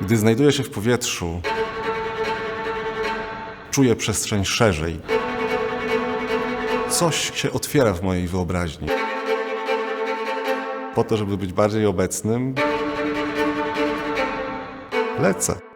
Gdy znajduję się w powietrzu, czuję przestrzeń szerzej. Coś się otwiera w mojej wyobraźni. Po to, żeby być bardziej obecnym, lecę.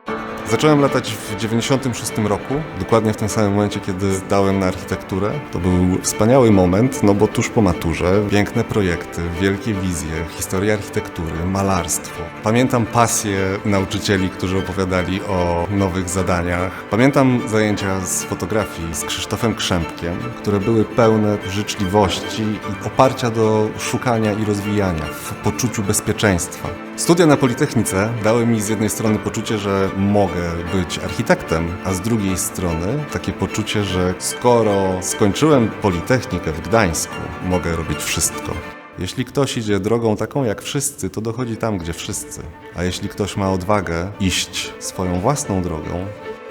Zacząłem latać w 96 roku, dokładnie w tym samym momencie, kiedy zdałem na architekturę. To był wspaniały moment, no bo tuż po maturze piękne projekty, wielkie wizje, historia architektury, malarstwo. Pamiętam pasję nauczycieli, którzy opowiadali o nowych zadaniach. Pamiętam zajęcia z fotografii z Krzysztofem Krzępkiem, które były pełne życzliwości i oparcia do szukania i rozwijania w poczuciu bezpieczeństwa. Studia na Politechnice dały mi z jednej strony poczucie, że mogę być architektem, a z drugiej strony takie poczucie, że skoro skończyłem Politechnikę w Gdańsku, mogę robić wszystko. Jeśli ktoś idzie drogą taką jak wszyscy, to dochodzi tam, gdzie wszyscy. A jeśli ktoś ma odwagę iść swoją własną drogą,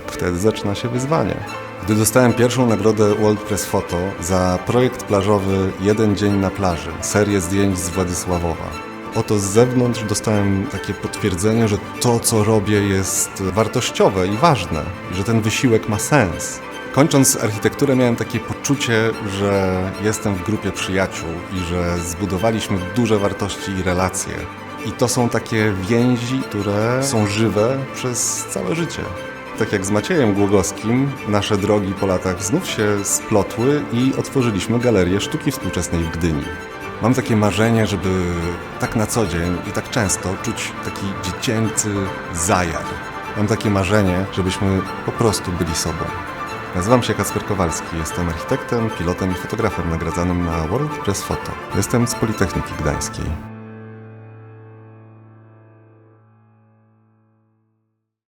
wtedy zaczyna się wyzwanie. Gdy dostałem pierwszą nagrodę World Press Photo za projekt plażowy Jeden dzień na plaży, serię zdjęć z Władysławowa, Oto z zewnątrz dostałem takie potwierdzenie, że to, co robię, jest wartościowe i ważne, że ten wysiłek ma sens. Kończąc architekturę, miałem takie poczucie, że jestem w grupie przyjaciół i że zbudowaliśmy duże wartości i relacje. I to są takie więzi, które są żywe przez całe życie. Tak jak z Maciejem Głogowskim, nasze drogi po latach znów się splotły i otworzyliśmy Galerię Sztuki Współczesnej w Gdyni. Mam takie marzenie, żeby tak na co dzień i tak często czuć taki dziecięcy zajar. Mam takie marzenie, żebyśmy po prostu byli sobą. Nazywam się Kacper Kowalski, jestem architektem, pilotem i fotografem nagradzanym na World Press Photo. Jestem z Politechniki Gdańskiej.